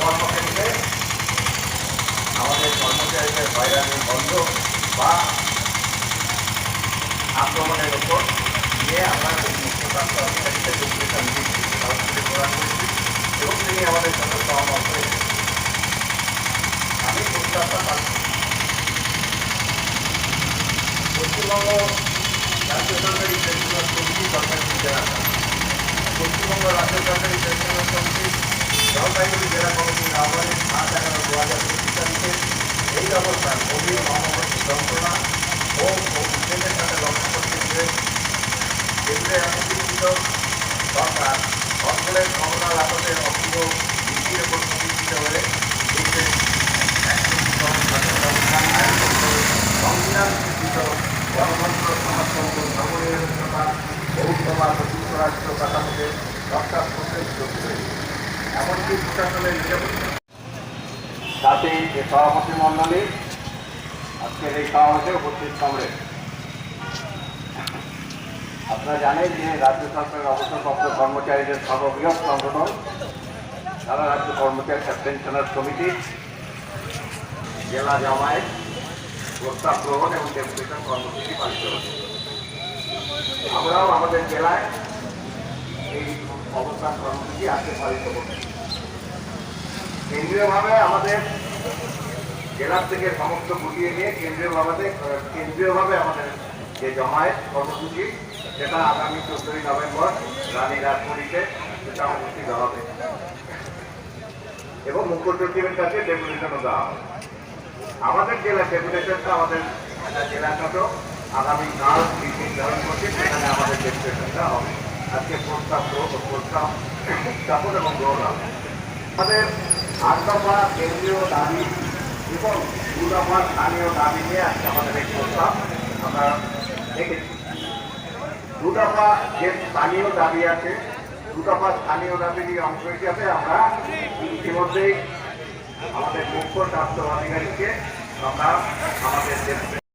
কর্মক্ষেত্রে, আমাদের কর্মচারীদের হয়রানি বন্ধ বা আক্রমণের উপর নিয়ে আমরা মুখ্যপ্রাপ্ত অধিকারীকে ডেপুটেশন দিচ্ছি সরাসরি প্রদান করেছি এবং তিনি আমাদের সাথে সহমত হয়েছে আমি প্রত্যাশা পাচ্ছি পশ্চিমবঙ্গ রাজ্য সরকারি পেনশনার কমিটি সরকারি পশ্চিমবঙ্গ রাজ্য সরকারি পেনশনার কমিটি জলপাইগুড়ি জেলা কমিটির আহ্বানে সাত এগারো দু হাজার পঁচিশ তারিখে এই অবস্থান গভীর মহামারী যন্ত্রণা ও উদ্বেগের সাথে লক্ষ্য করতে গিয়ে কেন্দ্রের প্রতিষ্ঠিত সরকার, অঞ্চলের করোনা লাভতের অপূর্ব নীতির উপর প্রতিষ্ঠিত হয়ে দেশের সংবিধান স্বীকৃত গণতন্ত্র সমাজতন্ত্র ধর্মনিরপেক্ষতা বহুত্ববাদ ও যুক্তরাষ্ট্র কাঠামোকে রক্ষা করতে এমনকি প্রশাসনের সাথে সভাপতি মণ্ডলী, আজকের এই সমাবেশে উপস্থিত কমরেড আপনারা জানেন যে রাজ্য সরকারের অবসরপ্রাপ্ত কর্মচারীদের সর্ববৃহৎ সংগঠন, সারা রাজ্য কর্মচারী পেনশনার কমিটি, জেলা জামায়াত, প্রস্তাব গ্রহণ এবং ডেপুটেশন কর্মসূচি পালিত হচ্ছে। আমরাও আমাদের জেলায় অবস্থান কর্মসূচি আজকে পালিত করছি কেন্দ্রীয়ভাবে আমাদের জেলার থেকে সমস্ত গুটিয়ে নিয়ে কেন্দ্রীয়ভাবে কেন্দ্রীয়ভাবে আমাদের যে জমায়েত কর্মসূচি, সেটা আগামী চোদ্দই নভেম্বর রানী রাজপুরীতে সেটা অনুষ্ঠিত হবে। এবং মুখ্য সচিবের কাছে ডেপুটেশনও দেওয়া হবে। আমাদের জেলা ডেপুটেশনটা আমাদের জেলাটাতো আগামী কাল নির্ধারণ করছে, সেখানে আমাদের ডেপুটেশনটা হবে আজকে প্রস্তাব গ্রহ প্রস্তাব উত্থাপন এবং গ্রহণ আমাদের আট দফা কেন্দ্রীয় দাবি এবং দু দফা স্থানীয় দাবি নিয়ে আজকে আমাদের এই প্রস্তাব আমরা দেখেছি। দু দফা যে স্থানীয় দাবি আছে দু দফা স্থানীয় দাবির অংশ হিসাবে আমরা ইতিমধ্যেই আমাদের মুখ্য স্বাস্থ্য আধিকারিককে আমরা আমাদের